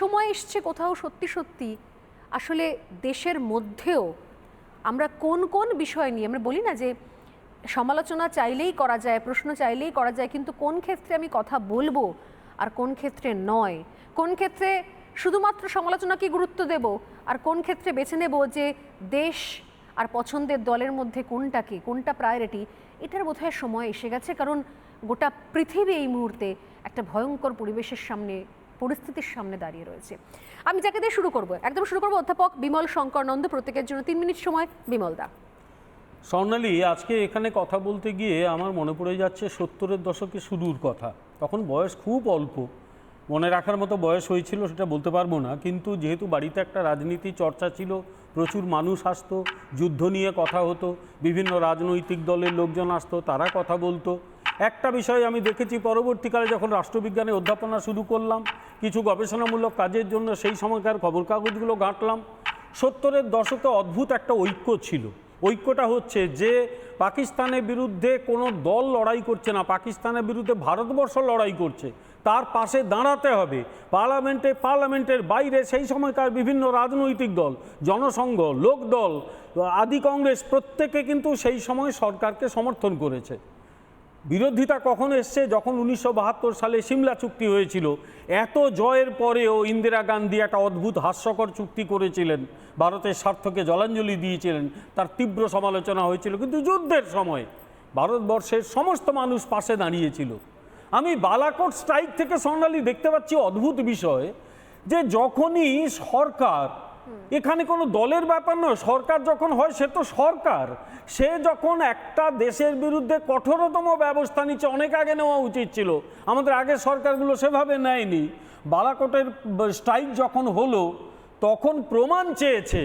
সময় এসছে কোথাও সত্যি সত্যি। আসলে দেশের মধ্যেও আমরা কোন কোন বিষয় নিয়ে, আমরা বলি না যে সমালোচনা চাইলেই করা যায়, প্রশ্ন চাইলেই করা যায়, কিন্তু কোন ক্ষেত্রে আমি কথা বলব আর কোন ক্ষেত্রে নয়? কোন ক্ষেত্রে শুধুমাত্র সমালোচনাকে গুরুত্ব দেব আর কোন ক্ষেত্রে বেছে নেব যে দেশ আর পছন্দের দলের মধ্যে কোনটাকে কোনটা প্রায়োরিটি এটার বোধহয় সময় এসে গেছে, কারণ গোটা পৃথিবী এই মুহূর্তে একটা ভয়ঙ্কর পরিবেশের সামনে পরিস্থিতির সামনে দাঁড়িয়ে রয়েছে। আমি যাকে দিয়ে শুরু করব? একদম শুরু করব অধ্যাপক বিমল শঙ্কর নন্দ। প্রত্যেকের জন্য তিন মিনিট সময়, বিমল দা। স্বর্ণালী, আজকে এখানে কথা বলতে গিয়ে আমার মনে পড়ে যাচ্ছে সত্তরের দশকে শুরুর কথা। তখন বয়স খুব অল্প। মনে রাখার মতো বয়স হয়েছিল সেটা বলতে পারব না। কিন্তু যেহেতু বাড়িতে একটা রাজনীতি চর্চা ছিল, প্রচুর মানুষ আসতো, যুদ্ধ নিয়ে কথা হতো, বিভিন্ন রাজনৈতিক দলের লোকজন আসতো, তারা কথা বলতো। একটা বিষয় আমি দেখেছি, পরবর্তীকালে যখন রাষ্ট্রবিজ্ঞানে অধ্যাপনা শুরু করলাম, কিছু গবেষণামূলক কাজের জন্য সেই সময়কার খবর কাগজগুলো ঘাঁটলাম। সত্তরের দশকে অদ্ভুত একটা ঐক্য ছিল। ঐক্যটা হচ্ছে যে, পাকিস্তানের বিরুদ্ধে কোনো দল লড়াই করছে না, পাকিস্তানের বিরুদ্ধে ভারতবর্ষ লড়াই করছে। তার পাশে দাঁড়াতে হবে। পার্লামেন্টে, পার্লামেন্টের বাইরে সেই সময়কার বিভিন্ন রাজনৈতিক দল, জনসংঘ, লোকদল, আদি কংগ্রেস, প্রত্যেকে কিন্তু সেই সময় সরকারকে সমর্থন করেছে। বিরোধিতা কখন এসছে? যখন উনিশশো বাহাত্তর সালে সিমলা চুক্তি হয়েছিল, এত জয়ের পরেও ইন্দিরা গান্ধী একটা অদ্ভুত, হাস্যকর চুক্তি করেছিলেন। ভারতের স্বার্থকে জলাঞ্জলি দিয়েছিলেন। তার তীব্র সমালোচনা হয়েছিল। কিন্তু যুদ্ধের সময় ভারতবর্ষের সমস্ত মানুষ পাশে দাঁড়িয়েছিল। আমি বালাকোট স্ট্রাইক থেকে স্বর্ণালী দেখতে পাচ্ছি অদ্ভুত বিষয় যে যখনই সরকার এখানে কোনো দলের ব্যাপার নয়, সরকার যখন হয় সে তো সরকার। সে যখন একটা দেশের বিরুদ্ধে কঠোরতম ব্যবস্থা নিচ্ছে, অনেক আগে নেওয়া উচিত ছিল। আমাদের আগের সরকারগুলো সেভাবে নেয়নি। বালাকোটের স্ট্রাইক যখন হলো তখন প্রমাণ চেয়েছে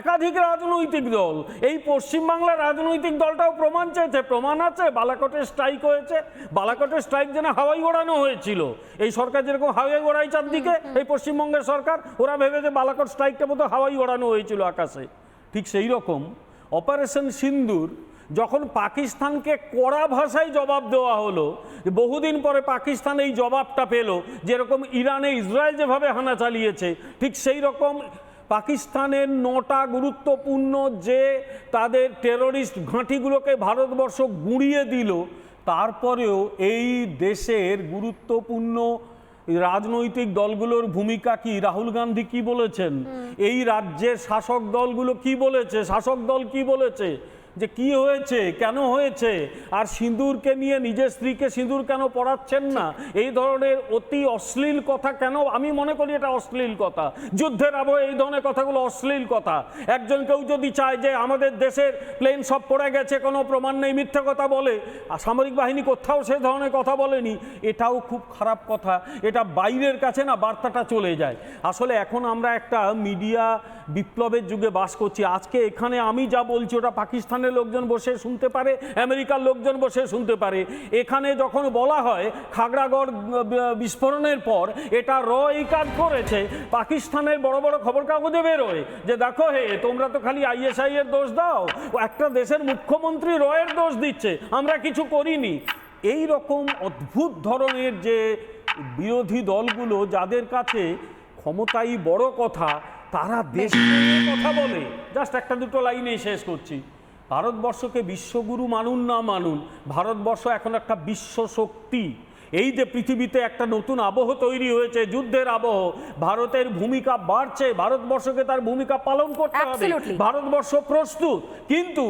একাধিক রাজনৈতিক দল। এই পশ্চিমবাংলার রাজনৈতিক দলটাও প্রমাণ চেয়েছে। প্রমাণ আছে বালাকোটের স্ট্রাইক হয়েছে। বালাকোটের স্ট্রাইক যেন হাওয়াই ওড়ানো হয়েছিল। এই সরকার যেরকম হাওয়াই ওড়াই চারদিকে, এই পশ্চিমবঙ্গের সরকার, ওরা ভেবে যে বালাকোট স্ট্রাইকটা মতো হাওয়াই ওড়ানো হয়েছিল আকাশে। ঠিক সেই রকম অপারেশন সিন্দুর যখন পাকিস্তানকে কড়া ভাষায় জবাব দেওয়া হলো বহুদিন পরে পাকিস্তান এই জবাবটা পেল যেরকম ইরানে ইসরায়েল যেভাবে হানা চালিয়েছে ঠিক সেই রকম পাকিস্তানের নটা গুরুত্বপূর্ণ যে তাদের টেররিস্ট ঘাঁটিগুলোকে ভারতবর্ষ গুঁড়িয়ে দিল তারপরেও এই দেশের গুরুত্বপূর্ণ রাজনৈতিক দলগুলোর ভূমিকা কি? রাহুল গান্ধী কি বলেছেন? এই রাজ্যের শাসক দলগুলো কি বলেছে? শাসক দল কি বলেছে? যে কি হয়েছে, কেন হয়েছে, আর সিঁদুরকে নিয়ে নিজের স্ত্রীকে সিঁদুর কেন পড়াচ্ছেন না? এই ধরনের অতি অশ্লীল কথা কেন? আমি মনে করি এটা অশ্লীল কথা। যুদ্ধের আবহে এই ধরনের কথাগুলো অশ্লীল কথা। একজন কেউ যদি চায় যে আমাদের দেশের প্লেন সব পড়ে গেছে, কোনো প্রমাণ নেই, মিথ্যে কথা বলে, আর সামরিক বাহিনী কোথাও সে ধরনের কথা বলেনি, এটাও খুব খারাপ কথা। এটা বাইরের কাছে না, বার্তাটা চলে যায়। আসলে এখন আমরা একটা মিডিয়া বিপ্লবের যুগে বাস করছি। আজকে এখানে আমি যা বলছি, ওটা পাকিস্তানের লোকজন বসে শুনতে পারে, আমেরিকার লোকজন বসে শুনতে পারে। এখানে যখন বলা হয় খাগড়াগড় বিস্ফোরণের পর এটা র এই কাজ করেছে, পাকিস্তানের বড় বড় খবর কাগজে বেরোয় যে, দেখো হে, তোমরা তো খালি আইএসআই এর দোষ দাও, একটা দেশের মুখ্যমন্ত্রী রয়ের দোষ দিচ্ছে, আমরা কিছু করিনি। এই রকম অদ্ভুত ধরনের যে বিরোধী দলগুলো, যাদের কাছে ক্ষমতাই বড় কথা তারা দেশ কথা বলে। জাস্ট একটা দুটো লাইনেই শেষ করছি। ভারতবর্ষকে বিশ্বগুরু মানুন না মানুন ভারতবর্ষ এখন একটা বিশ্ব শক্তি। এই যে পৃথিবীতে একটা নতুন আবহ তৈরি হয়েছে যুদ্ধের আবহ ভারতের ভূমিকা বাড়ছে ভারতবর্ষকে তার ভূমিকা পালন করতে হবে। ভারতবর্ষ প্রস্তুত। কিন্তু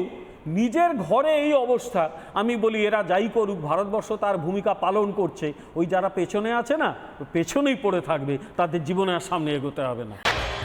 নিজের ঘরে এই অবস্থা আমি বলি এরা যাই করুক ভারতবর্ষ তার ভূমিকা পালন করছে। ওই যারা পেছনে আছে না পেছনেই পড়ে থাকবে। তাদের জীবনে আর সামনে এগোতে হবে না।